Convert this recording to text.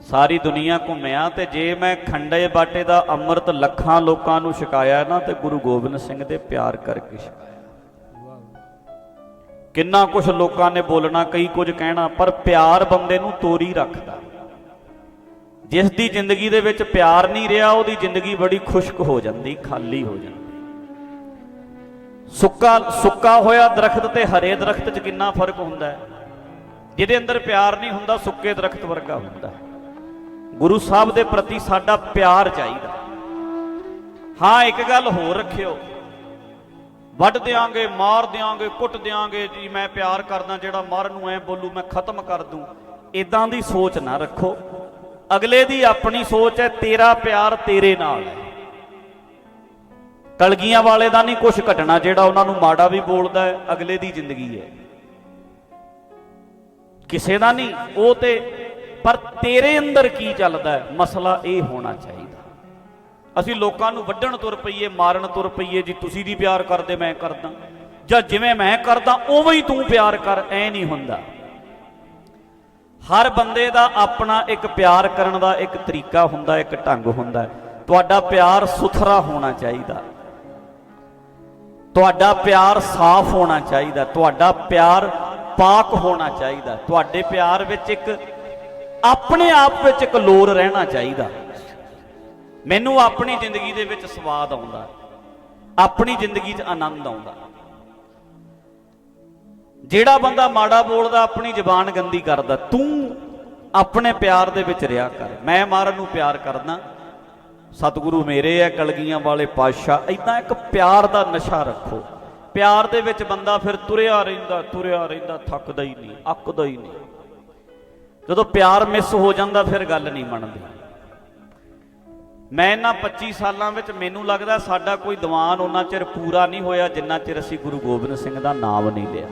ਸਾਰੀ ਦੁਨੀਆ ਘੁੰਮਿਆ ਤੇ ਜੇ ਮੈਂ ਖੰਡੇ ਬਾਟੇ ਦਾ ਅੰਮ੍ਰਿਤ ਲੱਖਾਂ ਲੋਕਾਂ ਨੂੰ ਛਕਾਇਆ ਨਾ ਤੇ ਗੁਰੂ ਗੋਬਿੰਦ ਸਿੰਘ ਦੇ ਪਿਆਰ ਕਰਕੇ ਛਕਾਇਆ। ਕਿੰਨਾ ਕੁਝ ਲੋਕਾਂ ਨੇ ਬੋਲਣਾ, ਕਈ ਕੁਝ ਕਹਿਣਾ, ਪਰ ਪਿਆਰ ਬੰਦੇ ਨੂੰ ਤੋਰੀ ਰੱਖਦਾ। ਜਿਸ ਦੀ ਜ਼ਿੰਦਗੀ ਦੇ ਵਿੱਚ ਪਿਆਰ ਨਹੀਂ ਰਿਹਾ, ਉਹਦੀ ਜ਼ਿੰਦਗੀ ਬੜੀ ਖੁਸ਼ਕ ਹੋ ਜਾਂਦੀ, ਖਾਲੀ ਹੋ ਜਾਂਦੀ। ਸੁੱਕਾ ਸੁੱਕਾ ਹੋਇਆ ਦਰਖਤ ਤੇ ਹਰੇ ਦਰਖਤ 'ਚ ਕਿੰਨਾ ਫ਼ਰਕ ਹੁੰਦਾ ਹੈ? ਜਿਹਦੇ ਅੰਦਰ ਪਿਆਰ ਨਹੀਂ ਹੁੰਦਾ, ਸੁੱਕੇ ਦਰਖਤ ਵਰਗਾ ਹੁੰਦਾ। ਹੈ। ਗੁਰੂ ਸਾਹਿਬ ਦੇ ਪ੍ਰਤੀ ਸਾਡਾ ਪਿਆਰ ਚਾਹੀਦਾ। ਹਾਂ, ਇੱਕ ਗੱਲ ਹੋਰ ਰੱਖਿਓ। ਵੱਢ ਦਿਆਂਗੇ, ਮਾਰ ਦਿਆਂਗੇ, ਕੁੱਟ ਦਿਆਂਗੇ, ਜੀ ਮੈਂ ਪਿਆਰ ਕਰਦਾ ਜਿਹੜਾ ਮਰਨ ਨੂੰ ਐ ਬੋਲੂ, ਮੈਂ ਖਤਮ ਕਰ ਦੂੰ। ਇਦਾਂ ਦੀ ਸੋਚ ਨਾ ਰੱਖੋ। ਅਗਲੇ ਦੀ ਆਪਣੀ ਸੋਚ ਹੈ, ਤੇਰਾ ਪਿਆਰ ਤੇਰੇ ਨਾਲ ਹੈ। ਕਲਗੀਆਂ ਵਾਲੇ ਦਾ ਨਹੀਂ ਕੁਝ ਘਟਣਾ, ਜਿਹੜਾ ਉਹਨਾਂ ਨੂੰ ਮਾੜਾ ਵੀ ਬੋਲਦਾ ਹੈ, ਅਗਲੇ ਦੀ ਜ਼ਿੰਦਗੀ ਹੈ। ਕਿਸੇ ਦਾ ਨਹੀਂ, ਉਹ ਤੇ ਪਰ ਤੇਰੇ ਅੰਦਰ ਕੀ ਚੱਲਦਾ ਹੈ? ਮਸਲਾ ਇਹ ਹੋਣਾ ਚਾਹੀਦਾ। ਅਸੀਂ ਲੋਕਾਂ ਨੂੰ ਵੱਢਣ ਤੁਰ ਪਈਏ, ਮਾਰਨ ਤੁਰ ਪਈਏ, ਜੀ ਤੁਸੀਂ ਨਹੀਂ ਪਿਆਰ ਕਰਦੇ, ਮੈਂ ਕਰਦਾ। ਜਾਂ ਜਿਵੇਂ ਮੈਂ ਕਰਦਾ, ਉਵੇਂ ਹੀ ਤੂੰ ਪਿਆਰ ਕਰ, ਐ ਨਹੀਂ ਹੁੰਦਾ। ਹਰ ਬੰਦੇ ਦਾ ਆਪਣਾ ਇੱਕ ਪਿਆਰ ਕਰਨ ਦਾ ਇੱਕ ਤਰੀਕਾ ਹੁੰਦਾ, ਇੱਕ ਢੰਗ ਹੁੰਦਾ। ਤੁਹਾਡਾ ਪਿਆਰ ਸੁਥਰਾ ਹੋਣਾ ਚਾਹੀਦਾ। ਤੁਹਾਡਾ ਪਿਆਰ ਸਾਫ਼ ਹੋਣਾ ਚਾਹੀਦਾ। ਤੁਹਾਡਾ ਪਿਆਰ ਪਾਕ ਹੋਣਾ ਚਾਹੀਦਾ। ਤੁਹਾਡੇ ਪਿਆਰ ਵਿੱਚ ਇੱਕ ਆਪਣੇ ਆਪ ਵਿੱਚ ਇੱਕ ਲੋਰ ਰਹਿਣਾ ਚਾਹੀਦਾ। ਮੈਨੂੰ ਆਪਣੀ ਜ਼ਿੰਦਗੀ ਦੇ ਵਿੱਚ ਸਵਾਦ ਆਉਂਦਾ। ਆਪਣੀ ਜ਼ਿੰਦਗੀ 'ਚ ਆਨੰਦ ਆਉਂਦਾ। ਜਿਹੜਾ ਬੰਦਾ ਮਾੜਾ ਬੋਲਦਾ, ਆਪਣੀ ਜ਼ਬਾਨ ਗੰਦੀ ਕਰਦਾ, ਤੂੰ ਆਪਣੇ ਪਿਆਰ ਦੇ ਵਿੱਚ ਰਿਹਾ ਕਰ। ਮੈਂ ਮਾਰਨ ਨੂੰ ਪਿਆਰ ਕਰਦਾ। ਸਤਿਗੁਰੂ ਮੇਰੇ ਐ, ਕਲਗੀਆਂ ਵਾਲੇ ਪਾਤਸ਼ਾਹ ਇਦਾਂ ਇੱਕ ਪਿਆਰ ਦਾ ਨਸ਼ਾ ਰੱਖੋ। ਪਿਆਰ ਦੇ ਵਿੱਚ ਬੰਦਾ ਫਿਰ ਤੁਰਿਆ ਰਹਿੰਦਾ ਤੁਰਿਆ ਰਹਿੰਦਾ, ਥੱਕਦਾ ਹੀ ਨਹੀਂ, ਅੱਕਦਾ ਹੀ ਨਹੀਂ। ਜਦੋਂ ਪਿਆਰ ਮਿਸ ਹੋ ਜਾਂਦਾ, ਫਿਰ ਗੱਲ ਨਹੀਂ ਬਣਦੀ। ਮੈਂ ਇਹਨਾਂ 25 ਸਾਲਾਂ ਵਿੱਚ ਮੈਨੂੰ ਲੱਗਦਾ ਸਾਡਾ ਕੋਈ ਦੀਵਾਨ ਉਹਨਾਂ ਚਿਰ ਪੂਰਾ ਨਹੀਂ ਹੋਇਆ ਜਿੰਨਾ ਚਿਰ ਅਸੀਂ ਗੁਰੂ ਗੋਬਿੰਦ ਸਿੰਘ ਦਾ ਨਾਮ ਨਹੀਂ ਲਿਆ।